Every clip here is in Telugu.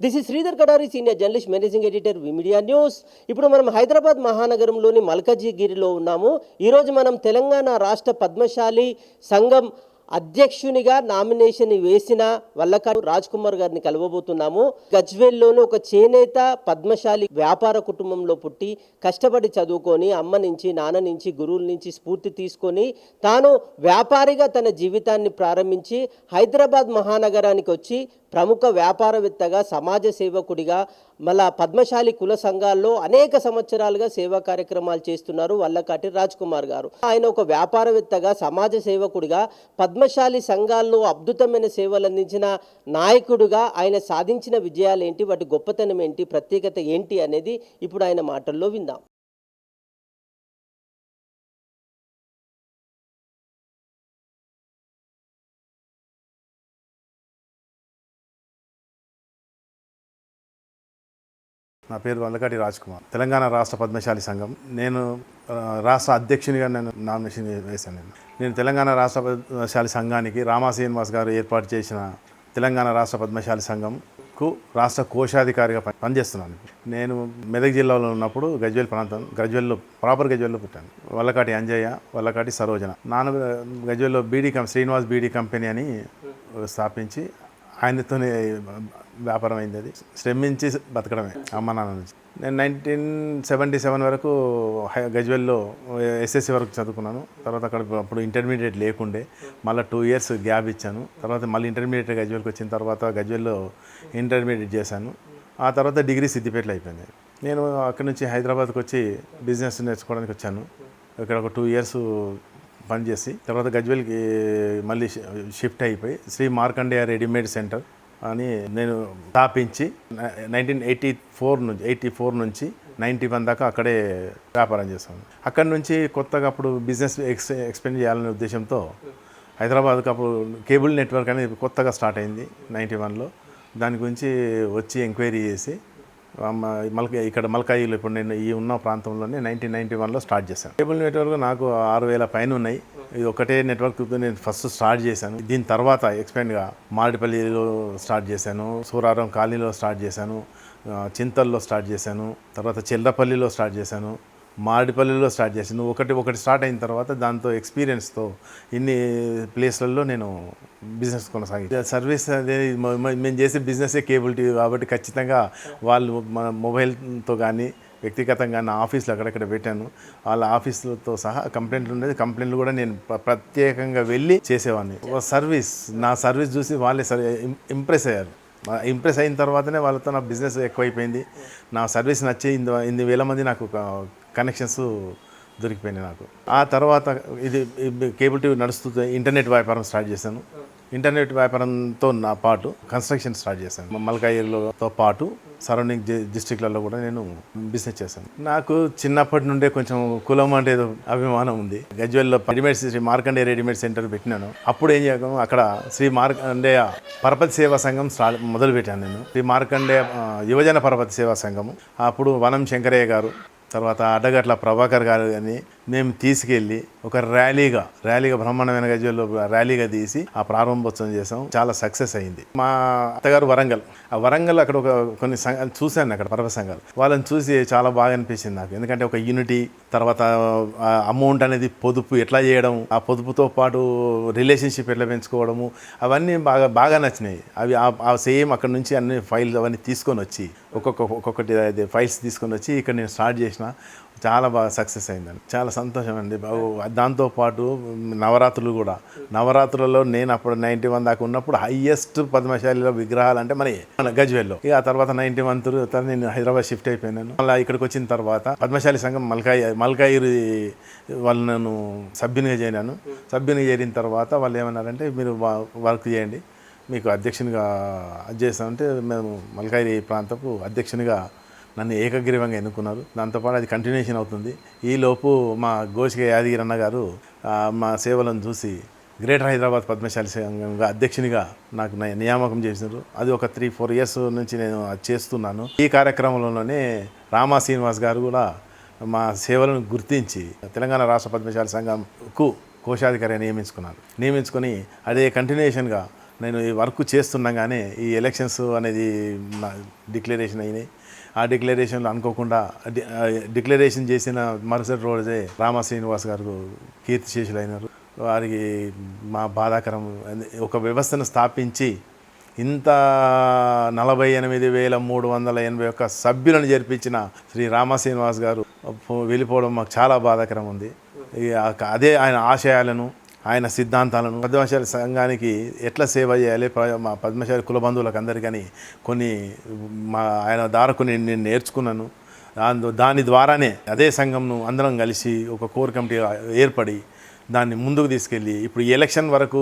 This is Sridhar Kadari senior journalist managing editor media news ఇప్పుడు మనం హైదరాబాద్ మహానగరంలోని మల్కజీగిరిలో ఉన్నాము. ఈరోజు మనం తెలంగాణ రాష్ట్ర పద్మశాలి సంఘం అధ్యక్షునిగా నామినేషన్ వేసిన వల్లకాడు రాజ్ కుమార్ గారిని కలవబోతున్నాము. గజ్వేల్లోని ఒక చేనేత పద్మశాలి వ్యాపార కుటుంబంలో పుట్టి కష్టపడి చదువుకొని అమ్మ నుంచి నాన్న నుంచి గురువుల నుంచి స్ఫూర్తి తీసుకొని తాను వ్యాపారిగా తన జీవితాన్ని ప్రారంభించి హైదరాబాద్ మహానగరానికి వచ్చి ప్రముఖ వ్యాపారవేత్తగా సమాజ సేవకుడిగా మళ్ళా పద్మశాలి కుల సంఘాల్లో అనేక సంవత్సరాలుగా సేవా కార్యక్రమాలు చేస్తున్నారు వల్లకాటి రాజ్ కుమార్ గారు. ఆయన ఒక వ్యాపారవేత్తగా సమాజ సేవకుడిగా పద్మశాలి సంఘాల్లో అద్భుతమైన సేవలు అందించిన నాయకుడుగా ఆయన సాధించిన విజయాలు ఏంటి వాటి గొప్పతనం ఏంటి ప్రత్యేకత ఏంటి అనేది ఇప్పుడు ఆయన మాటల్లో విందాం. నా పేరు వల్లకాటి రాజ్ కుమార్ తెలంగాణ రాష్ట్ర పద్మశాలి సంఘం. నేను రాష్ట్ర అధ్యక్షునిగా నేను నామినేషన్ వేశాను నేను. నేను తెలంగాణ రాష్ట్ర పద్మశాలి సంఘానికి రామా శ్రీనివాస్ గారు ఏర్పాటు చేసిన తెలంగాణ రాష్ట్ర పద్మశాలి సంఘంకు రాష్ట్ర కోశాధికారిగా పని- పనిచేస్తున్నాను. నేను మెదక్ జిల్లాలో ఉన్నప్పుడు గజ్వేల్ ప్రాంతం గజ్వేల్లో ప్రాపర్ గజ్వేల్లో పుట్టాను. వల్లకాటి అంజయ్య వల్లకాటి సరోజన. నాన్న గజ్వేల్లో బీడీ కం శ్రీనివాస్ బీడీ కంపెనీ అని స్థాపించి ఆయనతోనే వ్యాపారం అయింది అది. శ్రమించి బతకడమే అమ్మ నాన్న నుంచి. నేను నైన్టీన్ సెవెంటీ సెవెన్ వరకు గజ్వెల్లో ఎస్ఎస్సి వరకు చదువుకున్నాను. తర్వాత అక్కడ అప్పుడు ఇంటర్మీడియట్ లేకుండే మళ్ళీ టూ ఇయర్స్ గ్యాప్ ఇచ్చాను. తర్వాత మళ్ళీ ఇంటర్మీడియట్ గజ్వెల్కి వచ్చిన తర్వాత గజ్వెల్లో ఇంటర్మీడియట్ చేశాను. ఆ తర్వాత డిగ్రీ సిద్దిపేటలో అయిపోయింది. నేను అక్కడి నుంచి హైదరాబాద్కి వచ్చి బిజినెస్ నేర్చుకోవడానికి వచ్చాను. ఇక్కడ ఒక టూ ఇయర్స్ పనిచేసి తర్వాత గజ్వెల్కి మళ్ళీ షిఫ్ట్ అయిపోయి శ్రీ మార్కండేయ రెడీమేడ్ సెంటర్ అని నేను స్థాపించి నైన్టీన్ ఎయిటీ ఫోర్ నుంచి ఎయిటీ ఫోర్ నుంచి నైంటీ వన్ దాకా అక్కడే వ్యాపారం చేశాను. అక్కడి నుంచి కొత్తగా అప్పుడు బిజినెస్ ఎక్స్ ఎక్స్పెండ్ చేయాలనే ఉద్దేశంతో హైదరాబాద్కి అప్పుడు కేబుల్ నెట్వర్క్ అనేది కొత్తగా స్టార్ట్ అయింది నైంటీ వన్లో. దాని గురించి వచ్చి ఎంక్వైరీ చేసి మల్క ఇక్కడ మల్కాయిలు ఇప్పుడు నేను ఈ ఉన్న ప్రాంతంలోనే నైన్టీన్ నైన్టీ వన్లో స్టార్ట్ చేశాను. కేబుల్ నెట్వర్క్ నాకు ఆరు వేల పైన ఉన్నాయి ఇది ఒకటే నెట్వర్క్ నేను ఫస్ట్ స్టార్ట్ చేశాను. దీని తర్వాత ఎక్స్పెండ్గా మాడిపల్లిలో స్టార్ట్ చేశాను. సూరారం కాలనీలో స్టార్ట్ చేశాను. చింతల్లో స్టార్ట్ చేశాను. తర్వాత చెల్లపల్లిలో స్టార్ట్ చేశాను. మారడిపల్లిలో స్టార్ట్ చేశాను ఒకటి ఒకటి స్టార్ట్ అయిన తర్వాత దాంతో ఎక్స్పీరియన్స్తో ఇన్ని ప్లేస్లలో నేను బిజినెస్ కొనసాగి సర్వీస్ అనేది మేము చేసే బిజినెసే కేబుల్ టీవీ కాబట్టి ఖచ్చితంగా వాళ్ళు మన మొబైల్తో కానీ వ్యక్తిగతంగా నా ఆఫీస్లో అక్కడక్కడ పెట్టాను. వాళ్ళ ఆఫీసులతో సహా కంప్లైంట్లు ఉండేది. కంప్లైంట్లు కూడా నేను ప్రత్యేకంగా వెళ్ళి చేసేవాడిని. సర్వీస్ నా సర్వీస్ చూసి వాళ్ళే సరే ఇంప్రెస్ అయ్యారు. ఇంప్రెస్ అయిన తర్వాతనే వాళ్ళతో నా బిజినెస్ ఎక్కువైపోయింది. నా సర్వీస్ నచ్చే ఇందు ఇన్ని వేల మంది నాకు కనెక్షన్స్ దొరికిపోయినాయి నాకు. ఆ తర్వాత ఇది కేబుల్ టీవీ నడుస్తూ ఇంటర్నెట్ వ్యాపారం స్టార్ట్ చేశాను. ఇంటర్నెట్ వ్యాపారంతో నా పాటు కన్స్ట్రక్షన్ స్టార్ట్ చేశాను. మల్కాయిర్లతో పాటు సరౌండింగ్ డిస్టిక్లలో కూడా నేను బిజినెస్ చేశాను. నాకు చిన్నప్పటి నుండే కొంచెం కులం అంటే ఏదో అభిమానం ఉంది. గజ్వెల్లో readymade Sri Markande readymade centre పెట్టినాను. అప్పుడు ఏం చేయగలం అక్కడ శ్రీ మార్కండేయ పరపతి సేవా సంఘం స్టార్ట్ మొదలు పెట్టాను నేను. శ్రీ మార్కండేయ యువజన పరపతి సేవా సంఘము. అప్పుడు వనం శంకరయ్య గారు తర్వాత అడ్డగట్ల ప్రభాకర్ గారు కానీ మేము తీసుకెళ్ళి ఒక ర్యాలీగా ర్యాలీగా బ్రహ్మాండమైన గజ్వెల్లో ర్యాలీగా తీసి ఆ ప్రారంభోత్సవం చేసాం. చాలా సక్సెస్ అయింది. మా అత్తగారు వరంగల్. ఆ వరంగల్ అక్కడ ఒక కొన్ని సంఘాలు చూశాను అక్కడ పర్వ సంఘాలు. వాళ్ళని చూసి చాలా బాగా అనిపించింది నాకు. ఎందుకంటే ఒక యూనిటీ తర్వాత అమౌంట్ అనేది పొదుపు ఎట్లా చేయడం ఆ పొదుపుతో పాటు రిలేషన్షిప్ ఎట్లా పెంచుకోవడము అవన్నీ బాగా బాగా నచ్చినాయి. అవి ఆ- సేమ్ అక్కడ నుంచి అన్ని ఫైల్స్ అవన్నీ తీసుకొని వచ్చి ఒక్కొక్క ఒక్కొక్కటి ఫైల్స్ తీసుకొని వచ్చి ఇక్కడ నేను స్టార్ట్ చేసిన చాలా బాగా సక్సెస్ అయిందండి. చాలా సంతోషం అండి బాబు దాంతోపాటు నవరాత్రులు కూడా. నవరాత్రులలో నేను అప్పుడు నైంటీ వన్ దాకా ఉన్నప్పుడు హయ్యెస్ట్ పద్మశాలిలో విగ్రహాలు అంటే మన మన గజ్వేల్లో. ఇక ఆ తర్వాత నైంటీ వన్ తర్వాత నేను హైదరాబాద్ షిఫ్ట్ అయిపోయినాను. మళ్ళీ ఇక్కడికి వచ్చిన తర్వాత పద్మశాలి సంఘం మల్కాయి మల్కాయిరి వాళ్ళు నేను సభ్యునిగా చేరినాను సభ్యునిగా చేరిన తర్వాత వాళ్ళు ఏమన్నారంటే మీరు వర్క్ చేయండి. మీకు అధ్యక్షునిగా అది చేస్తామంటే మేము మల్కాయిరి ప్రాంతపు అధ్యక్షునిగా నన్ను ఏకగ్రీవంగా ఎన్నుకున్నారు. దాంతోపాటు అది కంటిన్యూషన్ అవుతుంది. ఈలోపు మా గోసిక యాదగిరి అన్న గారు మా సేవలను చూసి గ్రేటర్ హైదరాబాద్ పద్మశాలి సంఘంగా అధ్యక్షునిగా నాకు నియామకం చేసినారు. అది ఒక త్రీ ఫోర్ ఇయర్స్ నుంచి నేను అది చేస్తున్నాను. ఈ కార్యక్రమంలోనే రామా శ్రీనివాస్ గారు కూడా మా సేవలను గుర్తించి తెలంగాణ రాష్ట్ర పద్మశాలి సంఘంకు కోశాధికారిగా నియమించుకున్నారు. నియమించుకొని అదే కంటిన్యూషన్గా నేను ఈ వర్క్ చేస్తుండగానే ఈ ఎలక్షన్స్ అనేది డిక్లరేషన్ అయినాయి. ఆ డిక్లరేషన్లో అనుకోకుండా డిక్లరేషన్ చేసిన మరుసటి రోజే రామా శ్రీనివాస్ గారు కీర్తి శేషులు అయినారు. వారికి మా బాధాకరం. ఒక వ్యవస్థను స్థాపించి ఇంత నలభై ఎనిమిది వేల మూడు వందల ఎనభై ఒక్క సభ్యులను జరిపించిన శ్రీ రామ శ్రీనివాస్ గారు వెళ్ళిపోవడం మాకు చాలా బాధాకరం ఉంది. అదే ఆయన ఆశయాలను ఆయన సిద్ధాంతాలను పద్మశాలి సంఘానికి ఎట్లా సేవ చేయాలి? మా పద్మశాలి కుల బంధువులకు అందరికని కొన్ని మా ఆయన ద్వారా కొన్ని నేను నేర్చుకున్నాను. దాని దాని ద్వారానే అదే సంఘంను అందరం కలిసి ఒక కోర్ కమిటీ ఏర్పడి దాన్ని ముందుకు తీసుకెళ్ళి ఇప్పుడు ఎలక్షన్ వరకు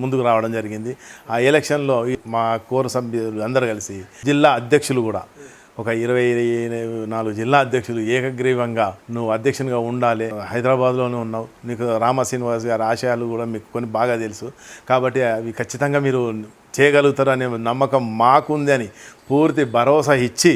ముందుకు రావడం జరిగింది. ఆ ఎలక్షన్లో మా కోర్ సభ్యులు అందరూ కలిసి జిల్లా అధ్యక్షులు కూడా ఒక ఇరవై నాలుగు జిల్లా అధ్యక్షులు ఏకగ్రీవంగా నువ్వు అధ్యక్షునిగా ఉండాలి. హైదరాబాద్లోనే ఉన్నావు. నీకు రామ శ్రీనివాస్ గారి ఆశయాలు కూడా మీకు కొన్ని బాగా తెలుసు. కాబట్టి అవి ఖచ్చితంగా మీరు చేయగలుగుతారు అనే నమ్మకం మాకుంది అని పూర్తి భరోసా ఇచ్చి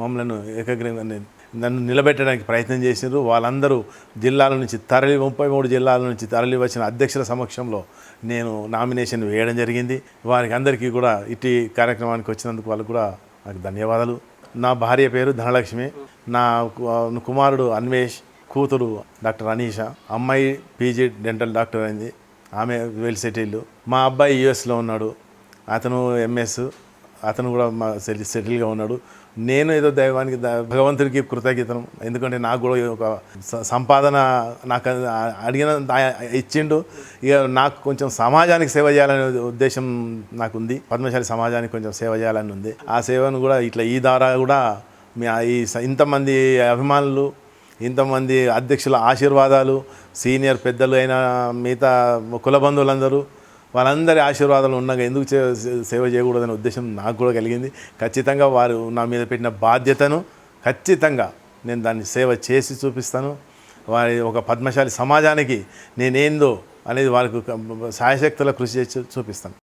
మమ్మల్ని ఏకగ్రీవంగా నన్ను నిలబెట్టడానికి ప్రయత్నం చేసినారు వాళ్ళందరూ జిల్లాల నుంచి తరలి ముప్పై మూడు జిల్లాల నుంచి తరలి వచ్చిన అధ్యక్షుల సమక్షంలో నేను నామినేషన్ వేయడం జరిగింది. వారికి అందరికీ కూడా ఇటీ కార్యక్రమానికి వచ్చినందుకు వాళ్ళు కూడా నాకు ధన్యవాదాలు. నా భార్య పేరు ధనలక్ష్మి. నా కుమారుడు అన్వేష్ కూతురు డాక్టర్ అనీష అమ్మాయి పీజీ డెంటల్ డాక్టర్ అయింది. ఆమె వెల్ సెటిల్డ్. మా అబ్బాయి యుఎస్లో ఉన్నాడు. అతను ఎంఎస్. అతను కూడా మా సెటిల్ సెటిల్గా ఉన్నాడు. నేను ఏదో దైవానికి భగవంతుడికి కృతజ్ఞతను. ఎందుకంటే నాకు కూడా ఒక సంపాదన నాకు అడిగిన ఇచ్చిండు. ఇక నాకు కొంచెం సమాజానికి సేవ చేయాలనే ఉద్దేశం నాకు ఉంది పద్మశాలి సమాజానికి కొంచెం సేవ చేయాలని ఉంది. ఆ సేవను కూడా ఇట్లా ఈ ద్వారా కూడా మీ ఈ స- ఇంతమంది అభిమానులు ఇంతమంది అధ్యక్షుల ఆశీర్వాదాలు సీనియర్ పెద్దలు అయిన మిగతా కుల బంధువులందరూ వాళ్ళందరి ఆశీర్వాదాలు ఉన్నాక ఎందుకు సేవ చేయకూడదనే ఉద్దేశం నాకు కూడా కలిగింది. ఖచ్చితంగా వారు నా మీద పెట్టిన బాధ్యతను ఖచ్చితంగా నేను దాన్ని సేవ చేసి చూపిస్తాను. వారి ఒక పద్మశాలి సమాజానికి నేనేందో అనేది వారికి సాయశక్తుల కృషి చేసి చూపిస్తాను.